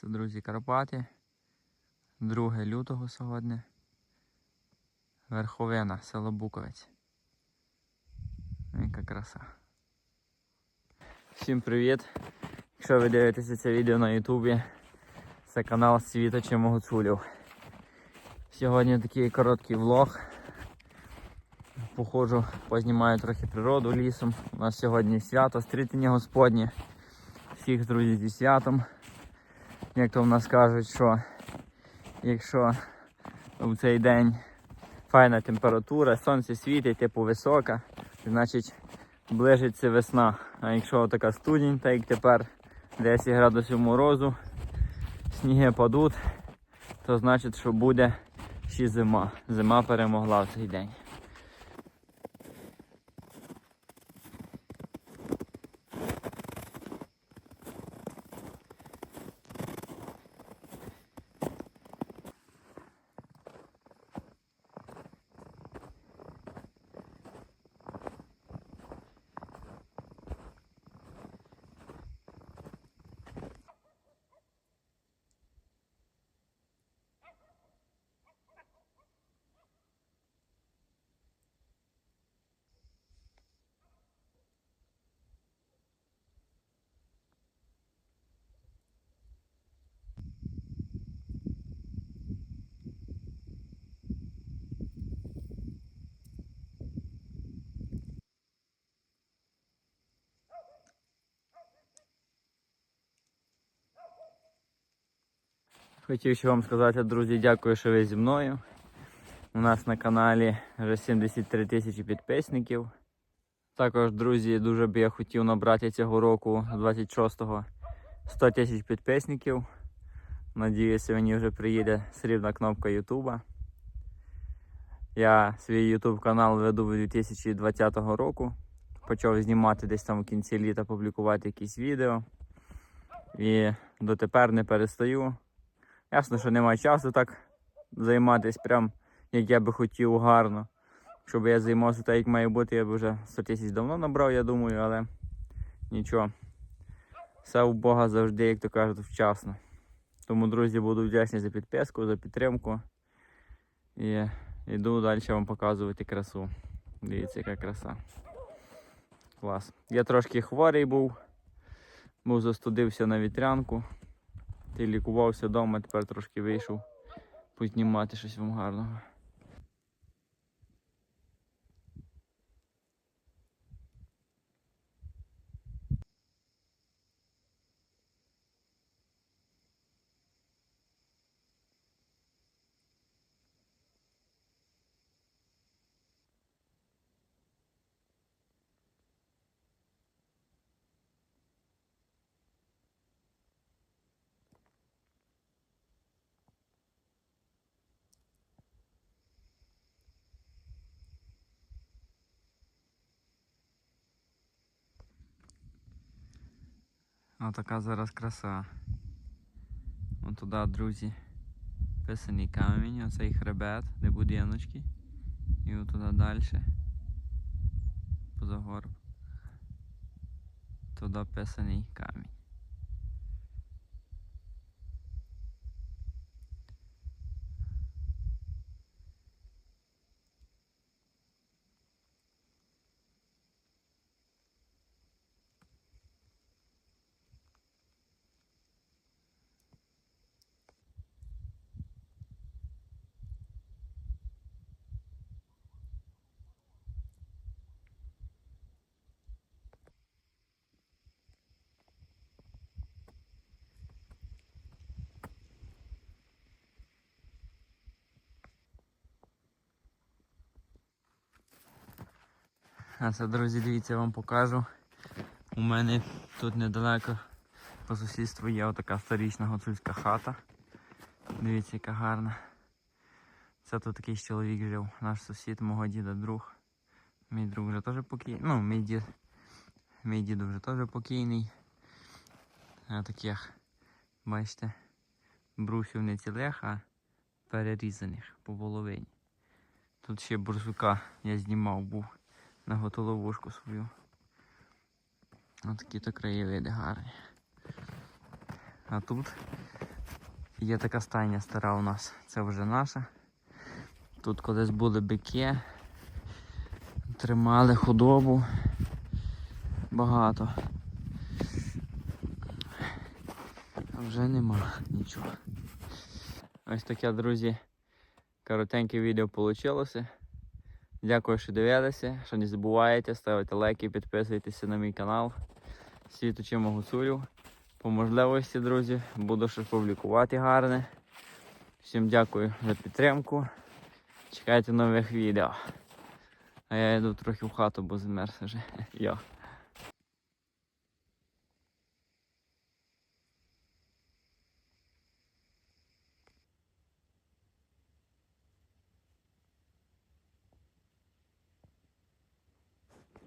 Це, друзі, Карпати. 2 лютого сьогодні. Верховина, село Буковець. Яка краса. Всім привіт! Якщо ви дивитеся це відео на Ютубі, це канал Світочим Гуцулів. Сьогодні такий короткий влог. Походжу, познімаю трохи природу лісом. У нас сьогодні свято, стрітення Господнє. Всіх друзі зі святом. Як то в нас кажуть, що якщо в цей день файна температура, сонце світить, типу висока, значить ближиться весна. А якщо така студень, так як тепер 10 градусів морозу, сніги падуть, то значить, що буде ще зима. Зима перемогла в цей день. Хотів ще вам сказати, друзі, дякую, що ви зі мною. У нас на каналі вже 73 тисячі підписників. Також, друзі, дуже б я хотів набрати цього року, 26-го, 100 тисяч підписників. Надіюся, мені вже приїде срібна кнопка Ютуба. Я свій Ютуб канал веду в 2020 року. Почав знімати десь там в кінці літа, публікувати якісь відео. І дотепер не перестаю. Ясно, що немає часу так займатися, прям як я би хотів гарно. Щоб я займався так, як має бути, я б вже 100 тисяч давно набрав, я думаю, але нічого. Все у Бога завжди, як то кажуть, вчасно. Тому, друзі, буду вдячний за підписку, за підтримку. І йду далі вам показувати красу. Дивіться, яка краса. Клас. Я трошки хворий був, був застудився на вітрянку. Ти лікувався вдома, тепер трошки вийшов познімати щось вам гарного. А така зараз краса. Вон туди, друзі, писаний камінь, оцей хребет, де будиночки. І от туди далі. Поза горб. Туди писаний камінь. А це, друзі, дивіться, я вам покажу. У мене тут недалеко по сусідству є отака старічна гуцульська хата. Дивіться, яка гарна. Це тут такий чоловік жив, наш сусід, мого діда друг. Мій друг вже теж покійний. Ну, мій дід. Мій дід вже теж покійний. А таких, бачите, брусів не цілих, а перерізаних по половині. Тут ще бурсука я знімав був на готоловушку свою. Ось такі то краєвиди гарні. А тут Є така стайня стара у нас, це вже наша. Тут колись були бики, тримали худобу багато. А вже нема нічого. Ось таке, друзі, коротеньке відео вийшло. Дякую, що дивилися. Що не забувайте, ставити лайки, підписуйтесь на мій канал. Світочимо гуцулю. По можливості, друзі, буду щось публікувати гарне. Всім дякую за підтримку. Чекайте нових відео. А я йду трохи в хату, бо замерз вже. Йо.